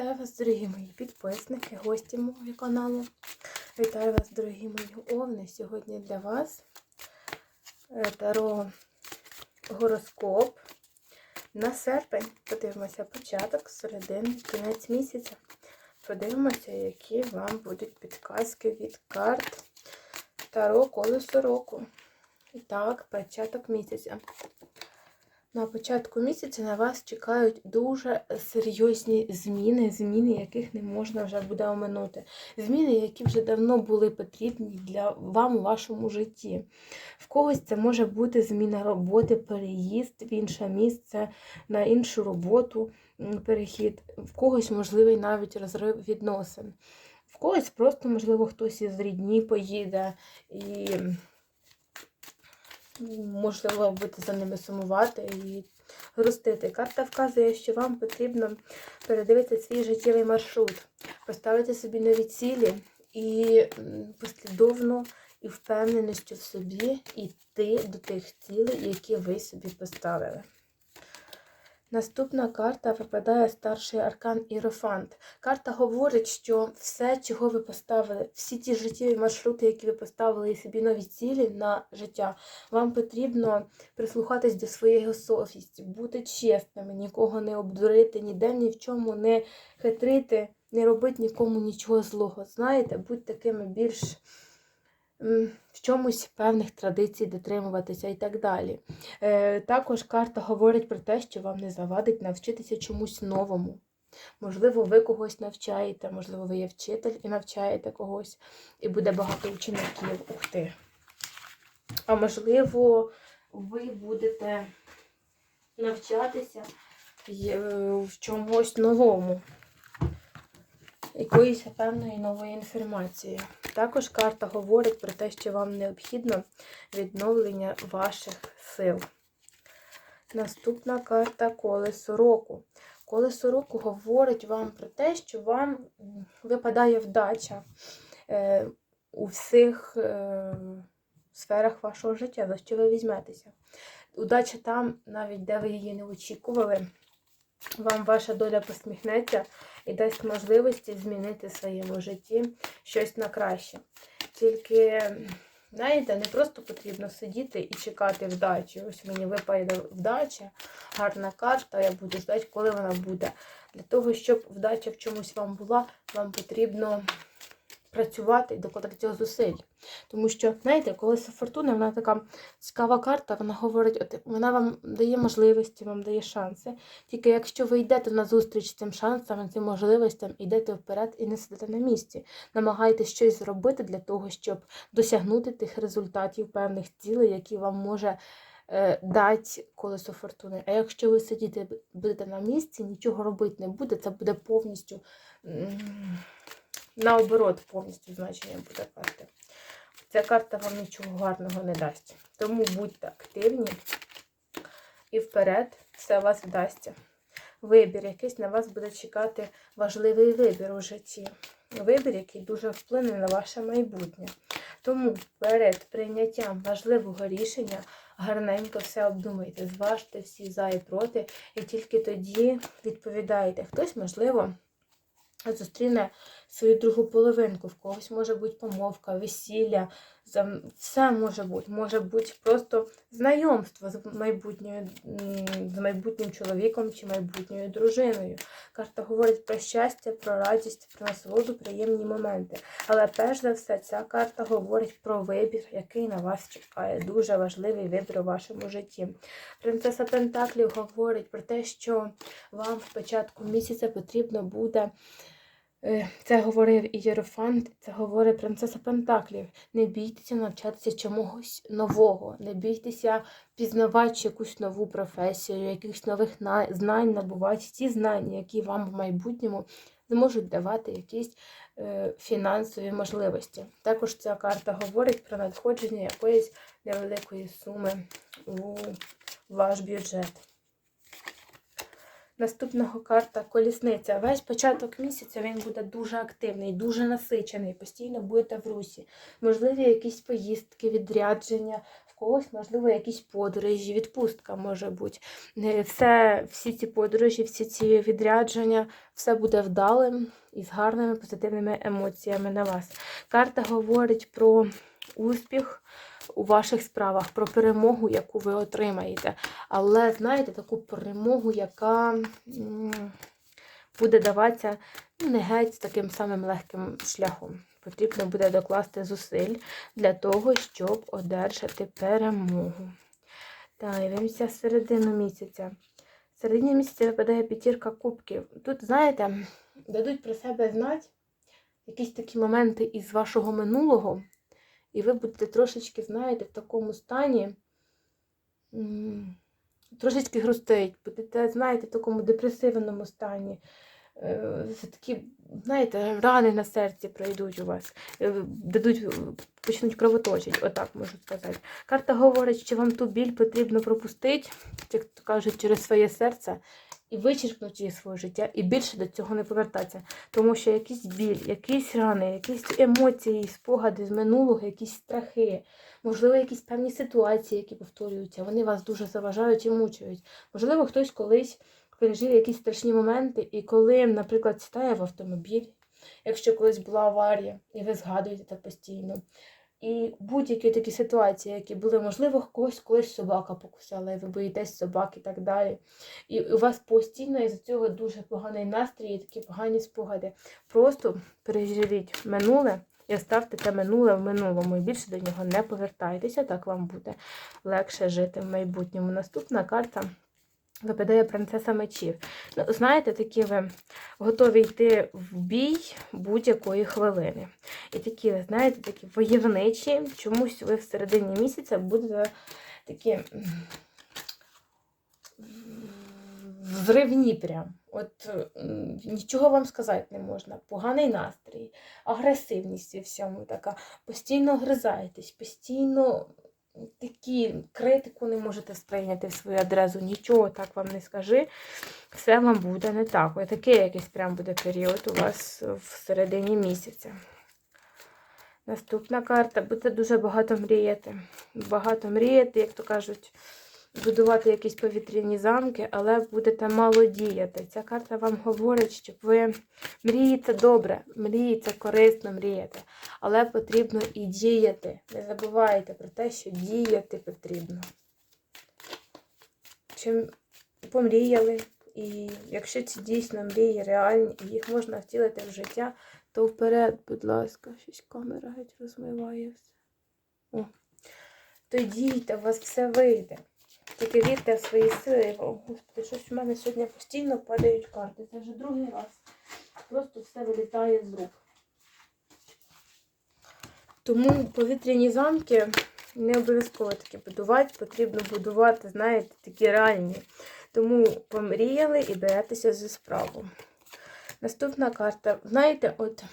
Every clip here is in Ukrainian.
Вітаю вас, дорогі мої підписники, гості мого каналу. Вітаю вас, дорогі мої овни. Сьогодні для вас е, таро гороскоп на серпень. Подивимося початок, середини, кінець місяця. Подивимося, які вам будуть підказки від карт Таро колесо року. І так, початок місяця. На початку місяця на вас чекають дуже серйозні зміни, зміни, яких не можна вже буде оминути. Зміни, які вже давно були потрібні для вам у вашому житті. В когось це може бути зміна роботи, переїзд в інше місце, на іншу роботу, перехід. В когось можливий навіть розрив відносин. В когось просто, можливо, хтось із рідні поїде і можливо, будете за ними сумувати і грустити. Карта вказує, що вам потрібно передивити свій життєвий маршрут, поставити собі нові цілі і послідовно і впевненістю в собі йти до тих цілей, які ви собі поставили. Наступна карта випадає старший аркан Іерофант. Карта говорить, що все, чого ви поставили, всі ті життєві маршрути, які ви поставили і собі нові цілі на життя, вам потрібно прислухатись до своєї совісті, бути чесними, нікого не обдурити, ніде ні в чому не хитрити, не робити нікому нічого злого. Знаєте, будь такими більш в чомусь певних традицій дотримуватися і так далі. Е, Також карта говорить про те, що вам не завадить навчитися чомусь новому. Можливо, ви когось навчаєте, можливо, ви є вчитель і навчаєте когось, і буде багато учеників. Ух ти. А можливо, ви будете навчатися е, в чомусь новому, якоїсь певної нової інформації. Також карта говорить про те, що вам необхідно відновлення ваших сил. Наступна карта колесо року. Колесо року говорить вам про те, що вам випадає вдача е, у всіх е, сферах вашого життя, за що ви візьметеся. Удача там, навіть де ви її не очікували, вам ваша доля посміхнеться і дасть можливості змінити в своєму житті щось на краще. Тільки, знаєте, не просто потрібно сидіти і чекати вдачі. Ось мені випаде вдача, гарна карта, я буду ждати, коли вона буде. Для того, щоб вдача в чомусь вам була, вам потрібно працювати і докладати цього зусиль. Тому що, знаєте, колесо фортуни, вона така цікава карта, вона говорить, от, вона вам дає можливості, вам дає шанси. Тільки якщо ви йдете на зустріч цим шансам, цим можливостям, йдете вперед і не сидите на місці. Намагайтесь щось зробити для того, щоб досягнути тих результатів, певних цілей, які вам може е, дати колесо фортуни. А якщо ви сидіти будете на місці, нічого робити не буде, це буде повністю наоборот, повністю значення буде карти. Ця карта вам нічого гарного не дасть. Тому будьте активні і вперед все вас вдасться. Вибір якийсь на вас буде чекати важливий вибір у житті. Вибір, який дуже вплине на ваше майбутнє. Тому перед прийняттям важливого рішення гарненько все обдумайте, зважте всі за і проти, і тільки тоді відповідаєте. Хтось, можливо, зустріне свою другу половинку, в когось може бути помовка, весілля, все може бути. Може бути просто знайомство з майбутньою, з майбутнім чоловіком чи майбутньою дружиною. Карта говорить про щастя, про радість, про насолоду, приємні моменти. Але перш за все, ця карта говорить про вибір, який на вас чекає. Дуже важливий вибір у вашому житті. Принцеса Пентаклів говорить про те, що вам в початку місяця потрібно буде. Е, Це говорив і Єрофант, це говорить принцеса Пентаклів. Не бійтеся навчатися чомусь нового, не бійтеся пізнавати якусь нову професію, якихось нових знань набувати ті знання, які вам в майбутньому зможуть давати якісь е, фінансові можливості. Також ця карта говорить про надходження якоїсь невеликої суми у ваш бюджет. Наступного карта колісниця. Весь початок місяця він буде дуже активний, дуже насичений, постійно будете в русі. Можливі якісь поїздки, відрядження, в когось, можливо, якісь подорожі, відпустка може бути. Е, Все, всі ці подорожі, всі ці відрядження, все буде вдалим і з гарними позитивними емоціями на вас. Карта говорить про успіх у ваших справах, про перемогу, яку ви отримаєте. Але знаєте, таку перемогу, яка буде даватися ну, не геть таким самим легким шляхом. Потрібно буде докласти зусиль для того, щоб одержати перемогу. Дивимося середину місяця. В середині місяця випадає п'ятірка кубків. Тут, знаєте, дадуть про себе знати якісь такі моменти із вашого минулого, і ви будете трошечки, знаєте, в такому стані. Трошечки грустить, будете, знаєте, в такому депресивному стані. Е, такі, знаєте, рани на серці пройдуть у вас, е, дадуть, е, почнуть кровоточити, отак можу сказати. Карта говорить, що вам ту біль потрібно пропустити, як то кажуть, через своє серце, і вичерпнути своє життя, і більше до цього не повертатися. Тому що якийсь біль, якісь рани, якісь емоції, спогади з минулого, якісь страхи, можливо, якісь певні ситуації, які повторюються, вони вас дуже заважають і мучають. Можливо, хтось колись пережив якісь страшні моменти, і коли, наприклад, сідає в автомобіль, якщо колись була аварія, і ви згадуєте це постійно. І будь-які такі ситуації, які були, можливо, когось колись собака покусала, і ви боїтесь собак і так далі. І у вас постійно із цього дуже поганий настрій і такі погані спогади. Просто переживіть минуле і оставте те минуле в минулому. І більше до нього не повертайтеся, так вам буде легше жити в майбутньому. Наступна карта. Випадає принцеса мечів. Ну, знаєте, такі ви готові йти в бій будь-якої хвилини. І такі, знаєте, такі войовничі, чомусь ви в середині місяця будете такі взривні прям. От нічого вам сказати не можна. Поганий настрій, агресивність і всьому така. Постійно гризаєтесь, постійно такі критику не можете сприйняти в свою адресу, нічого так вам не скажи, все вам буде не так. Ось такий якийсь прям буде період у вас в середині місяця. Наступна карта. Будете дуже багато мріяти. Багато мріяти, як то кажуть, будувати якісь повітряні замки, але будете мало діяти. Ця карта вам говорить, щоб ви мрієте добре, мрієте корисно мріяти, але потрібно і діяти. Не забувайте про те, що діяти потрібно. Чим помріяли, і якщо ці дійсно мрії реальні, і їх можна втілити в життя, то вперед, будь ласка, щось камера геть розмиває все. О. То дійте, у вас все вийде. Тільки вірте в свої сили. О, Господи, щось у мене сьогодні постійно падають карти. Це вже другий раз. Просто все вилітає з рук. Тому повітряні замки не обов'язково такі будувати, потрібно будувати, знаєте, такі реальні. Тому помріяли і беретеся за справу. Наступна карта. Знаєте, от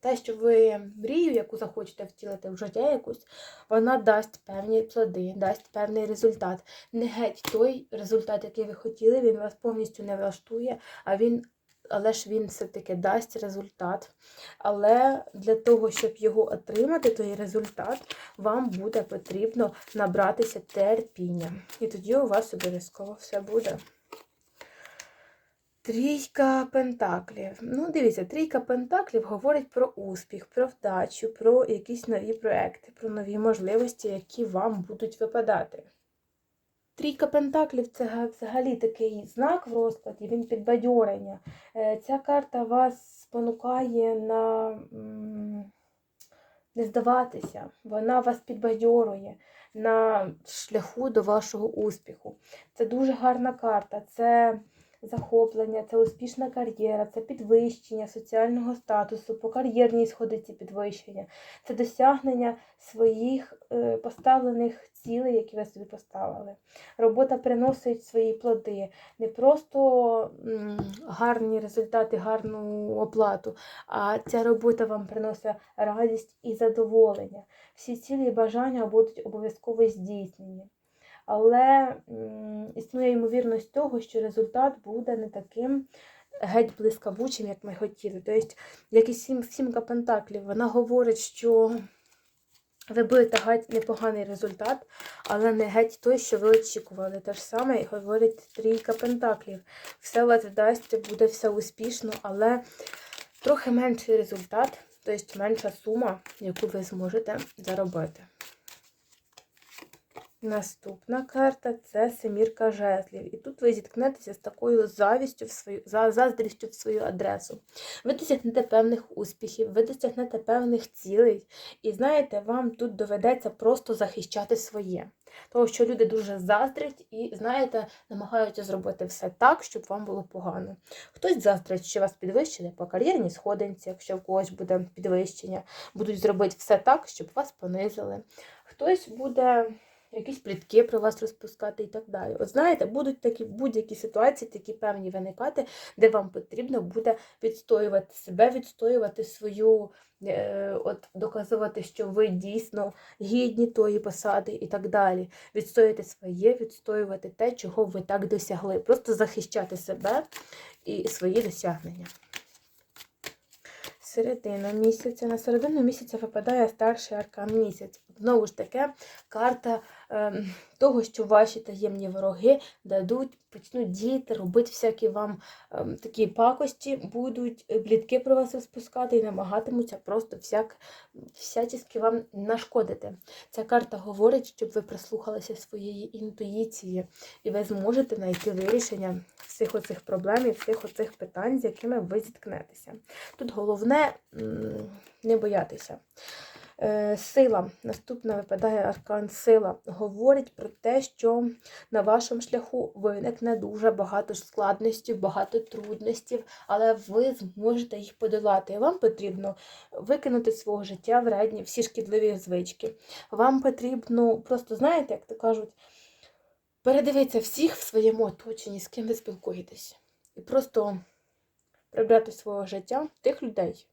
те, що ви мрію, яку захочете втілити в життя якусь, вона дасть певні плоди, дасть певний результат. Не геть той результат, який ви хотіли, він вас повністю не влаштує, а він, але ж він все-таки дасть результат. Але для того, щоб його отримати, той результат, вам буде потрібно набратися терпіння. І тоді у вас обов'язково все буде. Трійка пентаклів. Ну, дивіться, трійка пентаклів говорить про успіх, про вдачу, про якісь нові проекти, про нові можливості, які вам будуть випадати. Трійка пентаклів це взагалі такий знак в розкладі, він підбадьорення. Е, Ця карта вас спонукає на не здаватися, вона вас підбадьорує на шляху до вашого успіху. Це дуже гарна карта. Це захоплення, це успішна кар'єра, це підвищення соціального статусу, по кар'єрній сходиці підвищення, це досягнення своїх е, поставлених цілей, які ви собі поставили. Робота приносить свої плоди, не просто гарні результати, гарну оплату, а ця робота вам приносить радість і задоволення. Всі цілі і бажання будуть обов'язково здійснені але існує ймовірність того, що результат буде не таким геть блискавучим, як ми хотіли. Тобто, як і сім, сімка пентаклів, вона говорить, що Ви будете геть непоганий результат, але не геть той, що ви очікували. Те ж саме і говорить трійка пентаклів. Все вас вдасться, буде все успішно, але трохи менший результат, тобто менша сума, яку ви зможете заробити. Наступна карта це семірка жезлів. І тут ви зіткнетеся з такою завістю в свою, за- заздрістю в свою адресу. Ви досягнете певних успіхів, ви досягнете певних цілей. І знаєте, вам тут доведеться просто захищати своє. Тому що люди дуже заздрять і, знаєте, намагаються зробити все так, щоб вам було погано. Хтось заздрить, що вас підвищили по кар'єрній сходинці, якщо в когось буде підвищення, будуть зробити все так, щоб вас понизили. Хтось буде якісь плітки про вас розпускати і так далі. От знаєте, будуть такі будь-які ситуації, такі певні виникати, де вам потрібно буде відстоювати себе, відстоювати свою, е, от доказувати, що ви дійсно гідні тої посади і так далі. Відстоювати своє, відстоювати те, чого ви так досягли. Просто захищати себе і свої досягнення. Середина місяця. На середину місяця випадає старший аркан місяць. Знову ж таки, карта того, що ваші таємні вороги дадуть, почнуть діяти, робити всякі вам ем, такі пакості, будуть е, плітки про вас розпускати і намагатимуться просто всяк, всячески вам нашкодити. Ця карта говорить, щоб ви прислухалися своєї інтуїції, і ви зможете знайти вирішення всіх оцих проблем і всіх оцих питань, з якими ви зіткнетеся. Тут головне не боятися. Е, Сила, наступна випадає аркан сила, говорить про те, що на вашому шляху виникне дуже багато складностей, багато трудностей, але ви зможете їх подолати. Вам потрібно викинути з свого життя вредні всі шкідливі звички. Вам потрібно просто, знаєте, як то кажуть, передивитися всіх в своєму оточенні, з ким ви спілкуєтесь. І просто прибрати з свого життя тих людей,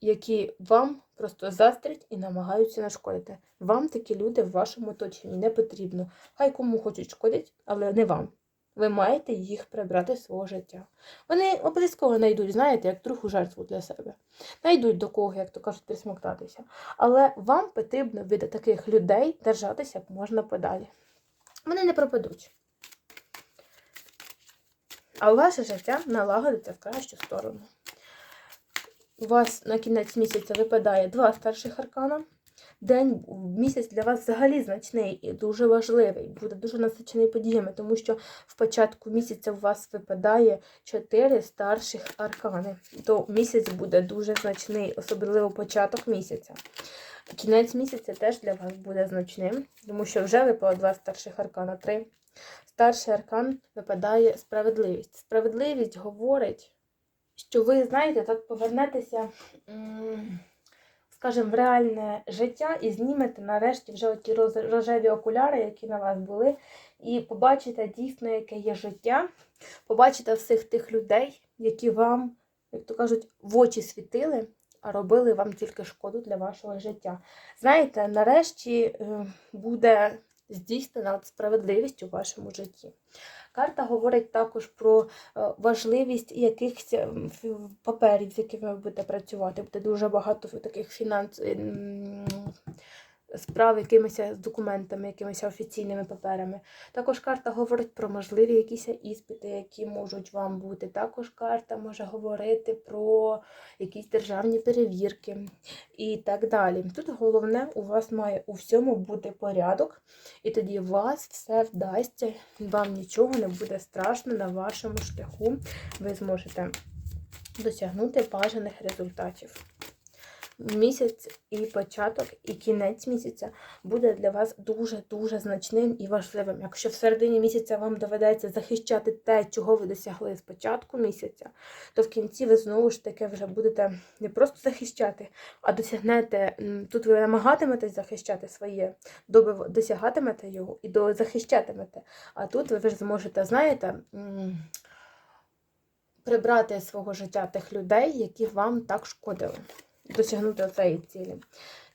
які вам просто заздрять і намагаються нашкодити. Вам такі люди в вашому оточенні не потрібно. Хай кому хочуть шкодять, але не вам. Ви маєте їх прибрати з свого життя. Вони обов'язково знайдуть, знаєте, як другу жертву для себе. Найдуть до кого, як то кажуть, присмоктатися. Але вам потрібно від таких людей держатися як можна подалі. Вони не пропадуть. А ваше життя налагодиться в кращу сторону. У вас на кінець місяця випадає два старших аркана. День місяць для вас взагалі значний і дуже важливий, буде дуже насичений подіями, тому що в початку місяця у вас випадає чотири старших аркани. То місяць буде дуже значний, особливо початок місяця. Кінець місяця теж для вас буде значним, тому що вже випало два старших аркана, три. Старший аркан випадає справедливість. Справедливість говорить, що ви, знаєте, так повернетеся, скажімо, в реальне життя і знімете нарешті вже ті рожеві окуляри, які на вас були, і побачите дійсно, яке є життя, побачите всіх тих людей, які вам, як то кажуть, в очі світили, а робили вам тільки шкоду для вашого життя. Знаєте, нарешті е, буде здійснена справедливість у вашому житті. Карта говорить також про е, важливість якихось ем, паперів, з якими ви будете працювати. Буде дуже багато таких фінанс... справ якимись документами, якимись офіційними паперами. Також карта говорить про можливі якісь іспити, які можуть вам бути. Також карта може говорити про якісь державні перевірки і так далі. Тут головне, у вас має у всьому бути порядок, і тоді у вас все вдасться, вам нічого не буде страшно на вашому шляху. Ви зможете досягнути бажаних результатів. Місяць і початок, і кінець місяця буде для вас дуже-дуже значним і важливим. Якщо в середині місяця вам доведеться захищати те, чого ви досягли з початку місяця, то в кінці ви знову ж таки вже будете не просто захищати, а досягнете. Тут ви намагатиметесь захищати своє, досягатимете його і до- захищатимете. А тут ви вже зможете, знаєте, прибрати свого життя тих людей, які вам так шкодили досягнути цієї цілі.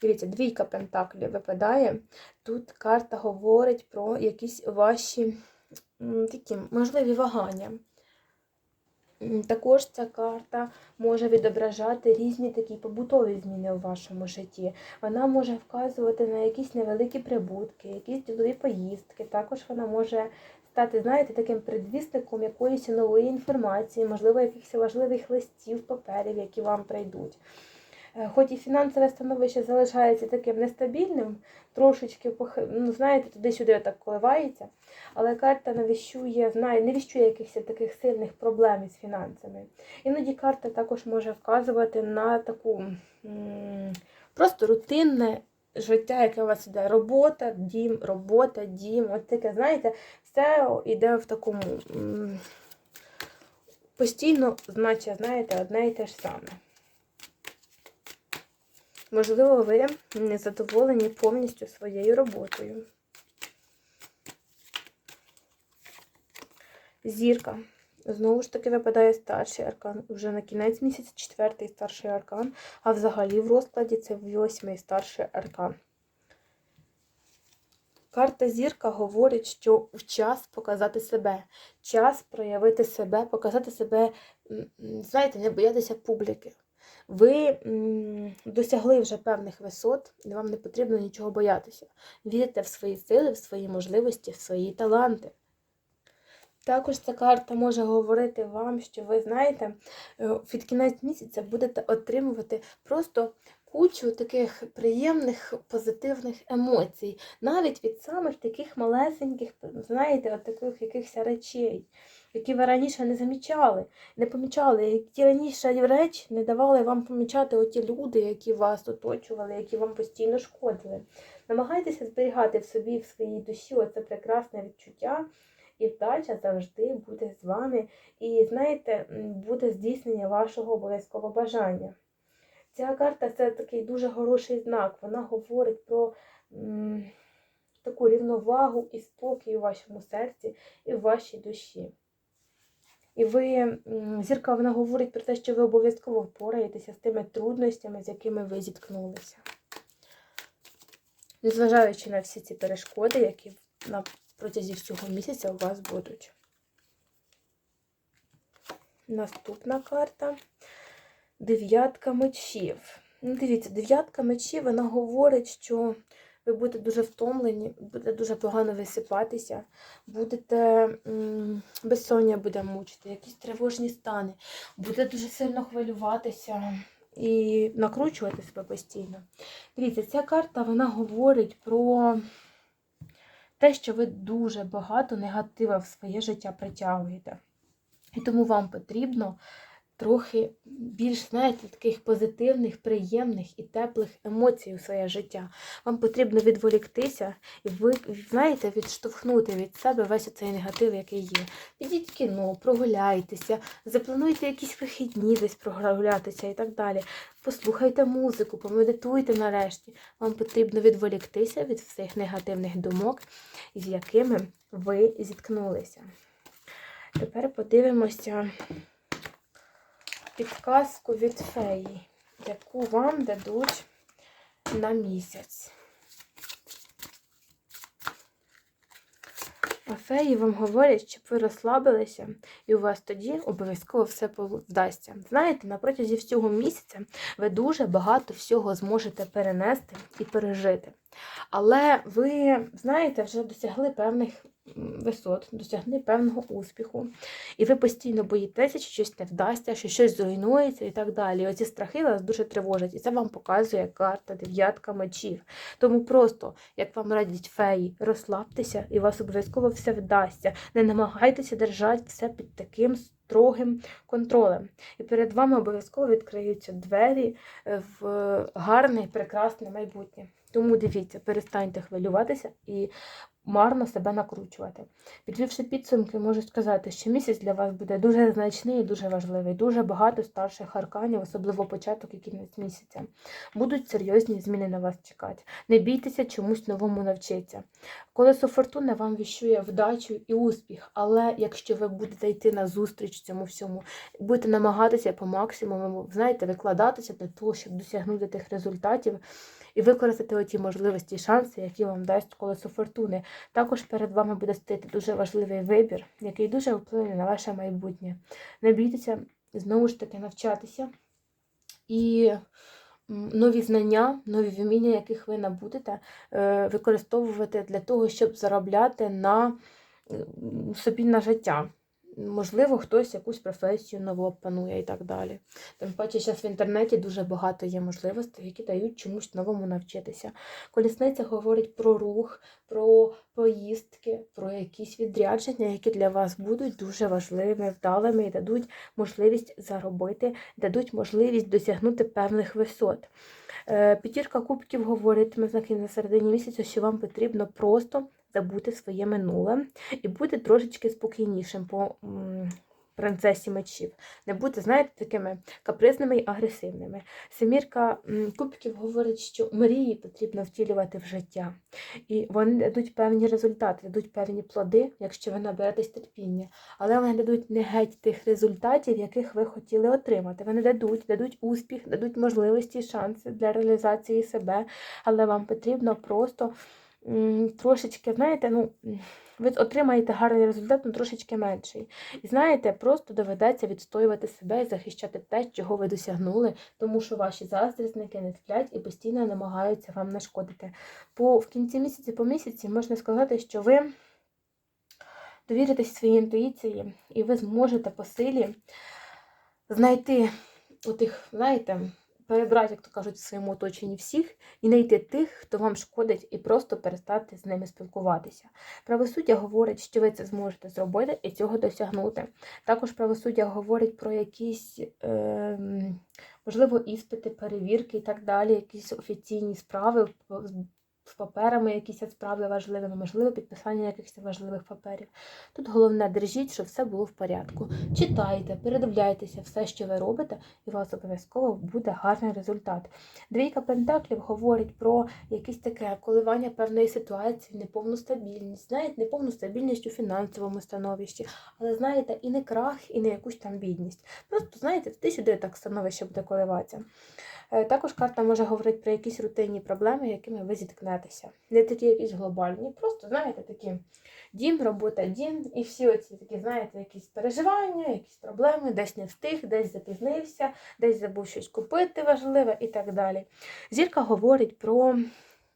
Дивіться, двійка пентаклів випадає. Тут карта говорить про якісь ваші такі можливі вагання. Також ця карта може відображати різні такі побутові зміни у вашому житті. Вона може вказувати на якісь невеликі прибутки, якісь ділові поїздки. Також вона може стати, знаєте, таким предвісником якоїсь нової інформації, можливо, якихось важливих листів, паперів, які вам прийдуть. Е, Хоч і фінансове становище залишається таким нестабільним, трошечки ну, знаєте, туди-сюди так коливається, але карта не віщує, знає, не віщує якихось таких сильних проблем із фінансами. Іноді карта також може вказувати на таку просто рутинне життя, яке у вас іде. Робота, дім, робота, дім. От таке, знаєте, все йде в такому постійно, значить, знаєте, одне і те ж саме. Можливо, ви не задоволені повністю своєю роботою. Зірка. Знову ж таки випадає старший аркан. Вже на кінець місяця четвертий старший аркан, а взагалі в розкладі це восьмий старший аркан. Карта зірка говорить, що час показати себе, час проявити себе, показати себе, знаєте, не боятися публіки. Ви досягли вже певних висот, і вам не потрібно нічого боятися. Вірите в свої сили, в свої можливості, в свої таланти. Також ця карта може говорити вам, що ви знаєте, е, під кінець місяця будете отримувати просто кучу таких приємних позитивних емоцій, навіть від самих таких малесеньких, знаєте, от таких якихось речей, які ви раніше не замічали, не помічали, які раніше речі не давали вам помічати оті люди, які вас оточували, які вам постійно шкодили. Намагайтеся зберігати в собі, в своїй душі оце прекрасне відчуття. І вдача завжди буде з вами. І знаєте, буде здійснення вашого обов'язкового бажання. Ця карта це такий дуже хороший знак. Вона говорить про м, таку рівновагу і спокій у вашому серці і в вашій душі. І ви, зірка, вона говорить про те, що ви обов'язково впораєтеся з тими трудностями, з якими ви зіткнулися. Незважаючи на всі ці перешкоди, які на протязі всього місяця у вас будуть. Наступна карта дев'ятка мечів. Ну, Дивіться, дев'ятка мечів, вона говорить, що ви будете дуже втомлені, будете дуже погано висипатися, будете безсоння буде мучити, якісь тривожні стани, будете дуже сильно хвилюватися і накручувати себе постійно. Дивіться, ця карта вона говорить про те, що ви дуже багато негатива в своє життя притягуєте. І тому вам потрібно трохи більш, знаєте, таких позитивних, приємних і теплих емоцій у своє життя. Вам потрібно відволіктися і ви, знаєте, відштовхнути від себе весь цей негатив, який є. Підіть в кіно, прогуляйтеся, заплануйте якісь вихідні десь прогулятися і так далі. Послухайте музику, помедитуйте нарешті. Вам потрібно відволіктися від всіх негативних думок, з якими ви зіткнулися. Тепер подивимося підказку від феї, яку вам дадуть на місяць. А феї вам говорять, щоб ви розслабилися, і у вас тоді обов'язково все вдасться. Знаєте, на протязі всього місяця ви дуже багато всього зможете перенести і пережити. Але ви, знаєте, вже досягли певних висот, досягли певного успіху, і ви постійно боїтеся, що щось не вдасться, що щось зруйнується і так далі. Оці страхи вас дуже тривожать, і це вам показує карта дев'ятка мечів. Тому просто, як вам радять феї, розслабтеся, і вас обов'язково все вдасться. Не намагайтеся держати все під таким строгим контролем. І перед вами обов'язково відкриються двері е, в гарне, прекрасне майбутнє. Тому дивіться, перестаньте хвилюватися і марно себе накручувати. Підвівши підсумки, можу сказати, що місяць для вас буде дуже значний і дуже важливий. Дуже багато старших арканів, особливо початок і кінець місяця. Будуть серйозні зміни на вас чекати. Не бійтеся чомусь новому навчитися. Колесо фортуни вам віщує вдачу і успіх, але якщо ви будете йти на зустріч цьому всьому, будете намагатися по максимуму, знаєте, викладатися для того, щоб досягнути тих результатів і використати оті можливості і шанси, які вам дасть колесо фортуни. Також перед вами буде стояти дуже важливий вибір, який дуже вплине на ваше майбутнє. Не бійтеся знову ж таки навчатися і нові знання, нові вміння, яких ви набудете, е, використовувати для того, щоб заробляти на собі на життя. Можливо, хтось якусь професію нову опанує і так далі. Тим паче, зараз в інтернеті дуже багато є можливостей, які дають чомусь новому навчитися. Колісниця говорить про рух, про поїздки, про якісь відрядження, які для вас будуть дуже важливими, вдалими і дадуть можливість заробити, дадуть можливість досягнути певних висот. Е, П'ятірка кубків говорить ми знаки на середині місяця, що вам потрібно просто забути своє минуле і бути трошечки спокійнішим по принцесі мечів. Не бути, знаєте, такими капризними і агресивними. Семірка кубків говорить, що мрії потрібно втілювати в життя. І вони дадуть певні результати, дадуть певні плоди, якщо ви наберетесь терпіння. Але вони дадуть не геть тих результатів, яких ви хотіли отримати. Вони дадуть, дадуть успіх, дадуть можливості і шанси для реалізації себе, але вам потрібно просто трошечки, знаєте, ну. Ви отримаєте гарний результат, але трошечки менший. І знаєте, просто доведеться відстоювати себе і захищати те, чого ви досягнули, тому що ваші заздрісники не сплять і постійно намагаються вам нашкодити. По в кінці місяця по місяці можна сказати, що ви довіритесь своїй інтуїції, і ви зможете по силі знайти отих, знаєте, перебрати, як то кажуть, в своєму оточенні всіх і знайти тих, хто вам шкодить, і просто перестати з ними спілкуватися. Правосуддя говорить, що ви це зможете зробити і цього досягнути. Також правосуддя говорить про якісь, е, можливо, іспити, перевірки і так далі, якісь офіційні справи з- паперами, якісь справи важливими, можливо, підписання якихось важливих паперів. Тут головне держіть, щоб все було в порядку. Читайте, передивляйтеся все, що ви робите, і у вас обов'язково буде гарний результат. Двійка пентаклів говорить про якесь таке коливання певної ситуації, неповну стабільність, знаєте, неповну стабільність у фінансовому становищі, але знаєте, і не крах, і не якусь там бідність. Просто знаєте, ти сюди так становище буде коливатися. Е, Також карта може говорити про якісь рутинні проблеми, якими ви зіткнетеся. Не такі якісь глобальні, просто знаєте, такі дім, робота, дім, і всі оці такі, знаєте, якісь переживання, якісь проблеми, десь не встиг, десь запізнився, десь забув щось купити важливе і так далі. Зірка говорить про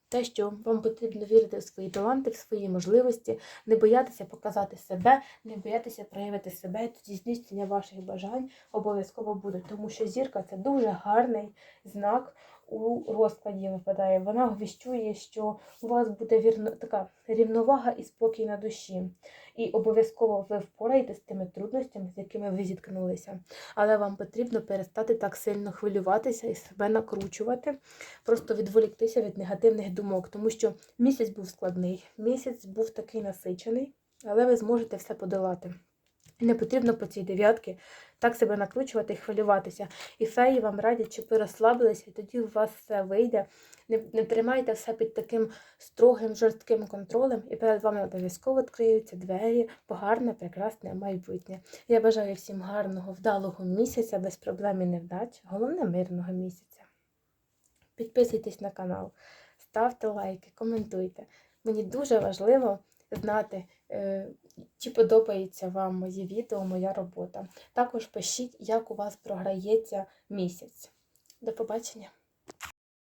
те, що вам потрібно вірити в свої таланти, в свої можливості, не боятися показати себе, не боятися проявити себе, тоді здійснення ваших бажань обов'язково буде, тому що зірка це дуже гарний знак у розкладі випадає. Вона віщує, що у вас буде вірно, така рівновага і спокій на душі. І обов'язково ви впораєтесь з тими трудностями, з якими ви зіткнулися. Але вам потрібно перестати так сильно хвилюватися і себе накручувати, просто відволіктися від негативних думок, тому що місяць був складний, місяць був такий насичений, але ви зможете все подолати. Не потрібно по цій дев'ятки так себе накручувати і хвилюватися. І феї вам радять, щоб ви розслабилися, і тоді у вас все вийде. Не, не тримайте все під таким строгим, жорстким контролем, і перед вами обов'язково відкриються двері по гарне, прекрасне майбутнє. Я бажаю всім гарного, вдалого місяця, без проблем і невдач, головне мирного місяця. Підписуйтесь на канал, ставте лайки, коментуйте. Мені дуже важливо знати, чи подобається вам мої відео, моя робота. Також пишіть, як у вас програється місяць. До побачення!